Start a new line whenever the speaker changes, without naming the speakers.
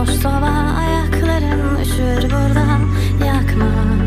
boş soba Ayakların üşür burada. Yakma.